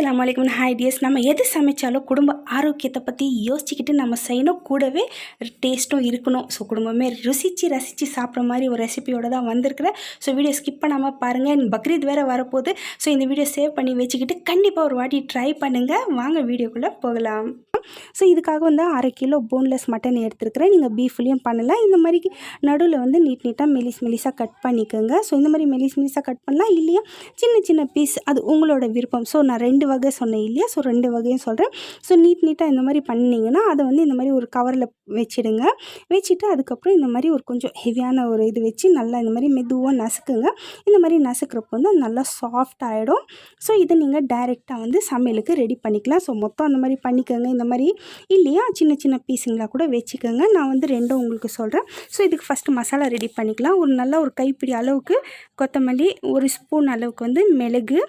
அஸ்ஸலாமு அலைக்கும். ஹாய் நம்ம எது சமைச்சாலும் குடும்ப ஆரோக்கியத்தை பற்றி யோசிச்சுக்கிட்டு நம்ம செய்யணும். கூடவே டேஸ்ட்டும் இருக்கணும். ஸோ குடும்பமே ருசித்து ரசித்து சாப்பிட்ற மாதிரி ஒரு ரெசிபியோட தான் வந்திருக்கிறேன் ஸோ வீடியோ ஸ்கிப் பண்ணாமல் பாருங்கள் பக்ரீத் வேறு வரப்போகுது. ஸோ இந்த வீடியோ சேவ் பண்ணி வச்சுக்கிட்டு கண்டிப்பாக ஒரு வாட்டி ட்ரை பண்ணுங்கள் வாங்க வீடியோக்குள்ளே போகலாம். ஸோ இதுக்காக வந்து அரை கிலோ போன்லெஸ் மட்டன் எடுத்துருக்கிறேன். நீங்கள் பீஃப்லேயும் பண்ணலாம். இந்த மாதிரி நடுவில் வந்து நீட் நீட்டாக மெலிஸ் மெலிஸாக கட் பண்ணிக்கோங்க. ஸோ இந்த மாதிரி மெலிஸ் மெலிஸாக கட் பண்ணலாம். இல்லையா? சின்ன சின்ன பீஸ் அது உங்களோட விருப்பம். ஸோ நான் ரெண்டு வகை சொன்னேன் இல்லையா? ஸோ ரெண்டு வகையும் சொல்கிறேன் ஸோ நீட் நீட்டாக இந்த மாதிரி பண்ணிங்கன்னா அதை வந்து இந்த மாதிரி ஒரு கவரில் வச்சிடுங்க. வச்சுட்டு அதுக்கப்புறம் இந்த மாதிரி ஒரு கொஞ்சம் ஹெவியான ஒரு இது வச்சு நல்லா இந்த மாதிரி மெதுவாக நசுக்குங்க. இந்த மாதிரி நசுக்கிறப்போ வந்து நல்லா சாஃப்ட் ஆகிடும் ஸோ இதை நீங்கள் டைரெக்டாக வந்து சமையலுக்கு ரெடி பண்ணிக்கலாம். ஸோ மொத்தம் அந்த மாதிரி பண்ணிக்கோங்க. இந்த மாதிரி இல்லையா? சின்ன சின்ன பீஸுங்களாக கூட வச்சுக்கோங்க. நான் வந்து ரெண்டும் உங்களுக்கு சொல்கிறேன் ஸோ இதுக்கு ஃபஸ்ட்டு மசாலா ரெடி பண்ணிக்கலாம். ஒரு நல்ல ஒரு கைப்பிடி அளவுக்கு கொத்தமல்லி ஒரு ஸ்பூன் அளவுக்கு வந்து மிளகு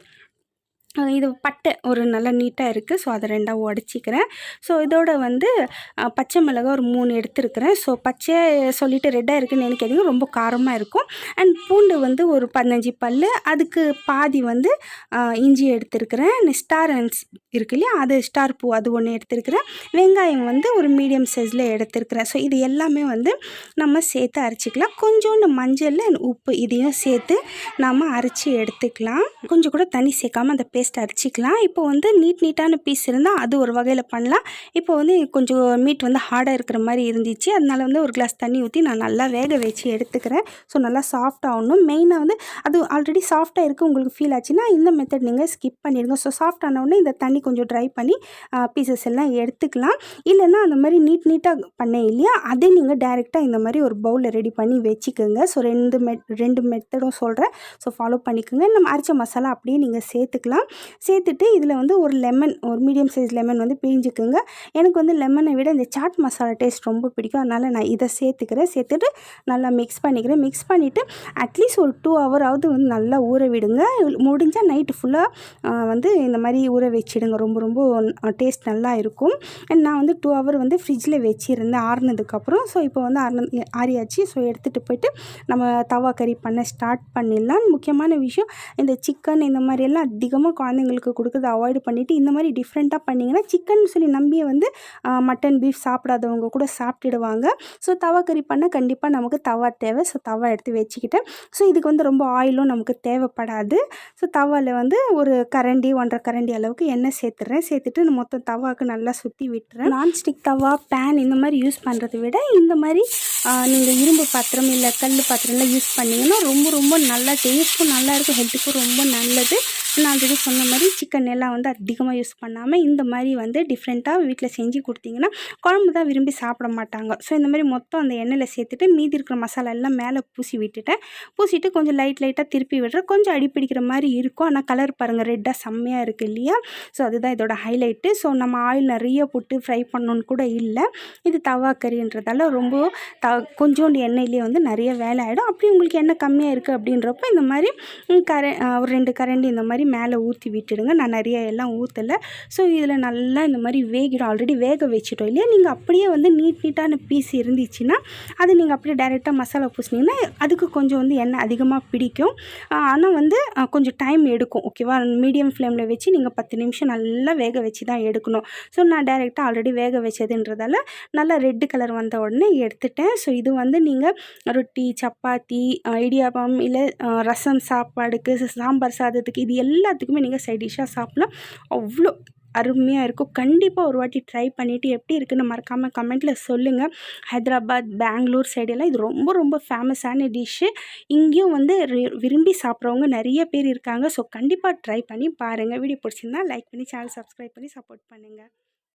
இது பட்டை ஒரு நல்லா நீட்டாக இருக்குது ஸோ அதை ரெண்டாக உடச்சிக்கிறேன். ஸோ இதோட வந்து பச்சை மிளகாய் ஒரு மூணு எடுத்துருக்கிறேன். ஸோ பச்சை சொல்லிட்டு ரெட்டாக இருக்குன்னு நினைக்காதீங்க. ரொம்ப காரமாக இருக்கும். அண்ட் பூண்டு வந்து ஒரு பதினஞ்சு பல் அதுக்கு பாதி வந்து இஞ்சி எடுத்துருக்கிறேன். ஸ்டார் அண்ட்ஸ் இருக்கு இல்லையா? அது ஸ்டார் பூ அது ஒன்று எடுத்துருக்கிறேன். வெங்காயம் வந்து ஒரு மீடியம் சைஸில் எடுத்துருக்கிறேன். ஸோ இது எல்லாமே வந்து நம்ம சேர்த்து அரைச்சிக்கலாம். கொஞ்சோண்டு மஞ்சள் அண்ட் உப்பு இதையும் சேர்த்து நம்ம அரைச்சி எடுத்துக்கலாம். கொஞ்சம் கூட தண்ணி சேர்க்காம அந்த பேஸ்ட் அரைச்சிக்கலாம் இப்போ வந்து நீட் நீட்டான பீஸ் இருந்தால் அது ஒரு வகையில் பண்ணலாம். இப்போ வந்து கொஞ்சம் மீட் வந்து ஹார்டாக இருக்கிற மாதிரி இருந்துச்சு. அதனால் வந்து ஒரு கிளாஸ் தண்ணி ஊற்றி நான் நல்லா வேக வச்சு எடுத்துக்கிறேன். ஸோ நல்லா சாஃப்ட் ஆகணும். மெயினாக வந்து அது ஆல்ரெடி சாஃப்டாக இருக்குது உங்களுக்கு ஃபீல் ஆச்சுன்னா இந்த மெத்தட் நீங்கள் ஸ்கிப் பண்ணிடுங்க. ஸோ சாஃப்ட் ஆனவுடனே இந்த தண்ணி கொஞ்சம் ட்ரை பண்ணி பீசஸ் எல்லாம் எடுத்துக்கலாம். இல்லைன்னா அந்த மாதிரி நீட் நீட்டாக பண்ணேன் இல்லையா? அதே நீங்கள் டைரெக்டாக இந்த மாதிரி ஒரு பவுலில் ரெடி பண்ணி வச்சுக்கோங்க. ஸோ ரெண்டு மெட் ரெண்டு மெத்தடும் சொல்கிறேன் ஸோ ஃபாலோ பண்ணிக்கோங்க. நம்ம அரைச்ச மசாலா அப்படியே நீங்கள் சேர்த்துக்கலாம். சேர்த்துட்டு இதில் வந்து ஒரு லெமன் ஒரு மீடியம் சைஸ் லெமன் வந்து பிழிஞ்சுக்குங்க. எனக்கு வந்து லெமனை விட இந்த சாட் மசாலா டேஸ்ட் ரொம்ப பிடிக்கும். அதனால் நான் இதை சேர்த்துக்கிறேன். சேர்த்துட்டு நல்லா மிக்ஸ் பண்ணிக்கிறேன். மிக்ஸ் பண்ணிவிட்டு அட்லீஸ்ட் ஒரு டூ ஹவராவது வந்து நல்லா ஊற விடுங்க. முடிஞ்சால் நைட்டு ஃபுல்லாக வந்து இந்த மாதிரி ஊற வச்சிடுங்க. ரொம்ப ரொம்ப டேஸ்ட் நல்லா இருக்கும். அண்ட் நான் வந்து டூ ஹவர் வந்து ஃப்ரிட்ஜில் வச்சுருந்தேன். ஆறுனதுக்கப்புறம் ஸோ இப்போ வந்து ஆறுன ஆறியாச்சு. ஸோ எடுத்துகிட்டு போயிட்டு நம்ம தவா கறி பண்ண ஸ்டார்ட் பண்ணிடலாம். முக்கியமான விஷயம் இந்த சிக்கன் இந்த மாதிரி எல்லாம் அதிகமாக குழந்தைங்களுக்கு கொடுக்குறத அவாய்ட் பண்ணிவிட்டு இந்த மாதிரி டிஃப்ரெண்ட்டாக பண்ணிங்கன்னா சிக்கன் சொல்லி நம்பியே வந்து மட்டன் பீஃப் சாப்பிடாதவங்க கூட சாப்பிட்டுடுவாங்க. ஸோ தவா கறி பண்ணால் கண்டிப்பாக நமக்கு தவா தேவை. ஸோ தவா எடுத்து வச்சுக்கிட்டேன். ஸோ இதுக்கு வந்து ரொம்ப ஆயிலும் நமக்கு தேவைப்படாது. ஸோ தவாவில் வந்து ஒரு கரண்டி ஒன்றரை கரண்டி அளவுக்கு எண்ணெய் சேர்த்துறேன் சேர்த்துட்டு நான் மொத்தம் தவாவுக்கு நல்லா சுற்றி விட்டுறேன். நான்ஸ்டிக் தவா பேன் இந்த மாதிரி யூஸ் பண்ணுறதை விட இந்த மாதிரி நீங்கள் இரும்பு பாத்திரம் இல்லை கல் பாத்திரம்லாம் யூஸ் பண்ணிங்கன்னா ரொம்ப ரொம்ப நல்லா டேஸ்ட்டும் நல்லாயிருக்கும் ஹெல்த்துக்கும் ரொம்ப நல்லது. நான் ஆல்ரெடி சொன்ன மாதிரி சிக்கன் எல்லாம் வந்து அதிகமாக யூஸ் பண்ணாமல் இந்த மாதிரி வந்து டிஃப்ரெண்ட்டாக வீட்டில் செஞ்சு கொடுத்தீங்கன்னா குழம்பு தான் விரும்பி சாப்பிட மாட்டாங்க. ஸோ இந்த மாதிரி மொத்தம் அந்த எண்ணெயில் சேர்த்துட்டு மீதி இருக்கிற மசாலா எல்லாம் மேலே பூசி விட்டுட்டேன். பூசிட்டு கொஞ்சம் லைட் லைட்டாக திருப்பி விடுறேன். கொஞ்சம் அடிப்பிடிக்கிற மாதிரி இருக்கும். ஆனால் கலர் பாருங்கள் ரெட்டாக செம்மையாக இருக்குது இல்லையா? ஸோ அதுதான் இதோட ஹைலைட்டு ஸோ நம்ம ஆயில் நிறைய போட்டு ஃப்ரை பண்ணணுன்னு கூட இல்லை. இது தவா கறின்றதால ரொம்ப த கொஞ்சோண்டு எண்ணெயிலேயே வந்து நிறைய வேலை ஆகிடும் அப்படி உங்களுக்கு எண்ணெய் கம்மியாக இருக்குது அப்படின்றப்போ இந்த மாதிரி ம், கர ஒரு ரெண்டு கரண்டி இந்த மாதிரி மேலே ஊற்றி விட்டுடுங்க. நான் நிறைய எல்லாம் ஊற்றலை ஸோ இதில் நல்லா இந்த மாதிரி வேகிடும் ஆல்ரெடி வேக வச்சுட்டோம் இல்லையா? நீங்கள் அப்படியே வந்து நீட் நீட்டான பீஸ் இருந்துச்சுன்னா அது நீங்கள் அப்படியே டைரெக்டாக மசாலா பூசினீங்கன்னா அதுக்கு கொஞ்சம் வந்து எண்ணெய் அதிகமாக பிடிக்கும். ஆனால் வந்து கொஞ்சம் டைம் எடுக்கும் ஓகேவா மீடியம் ஃப்ளேமில் வச்சு நீங்கள் பத்து நிமிஷம் நல்லா வேக வச்சு தான் எடுக்கணும். ஸோ நான் டைரெக்டாக ஆல்ரெடி வேக வச்சதுன்றதால நல்லா ரெட்டு கலர் வந்த உடனே எடுத்துட்டேன். ஸோ இது வந்து நீங்கள் ரொட்டி சப்பாத்தி இடியாப்பம் இல்லை ரசம் சாப்பாடுக்கு சாம்பார் சாதத்துக்கு இது எல்லாம் எல்லாத்துக்குமே நீங்கள் சைட் டிஷ்ஷாக சாப்பிட்லாம். அவ்வளோ அருமையாக இருக்கும். கண்டிப்பாக ஒரு வாட்டி ட்ரை பண்ணிவிட்டு எப்படி இருக்குன்னு மறக்காமல் கமெண்ட்டில் சொல்லுங்கள் ஹைதராபாத் பெங்களூர் சைடெல்லாம் இது ரொம்ப ரொம்ப ஃபேமஸான டிஷ்ஷு இங்கேயும் வந்து விரும்பி சாப்பிட்றவங்க நிறைய பேர் இருக்காங்க. ஸோ கண்டிப்பாக ட்ரை பண்ணி பாருங்கள் வீடியோ பிடிச்சிருந்தா லைக் பண்ணி சேனல் சப்ஸ்கிரைப் பண்ணி சப்போர்ட் பண்ணுங்கள்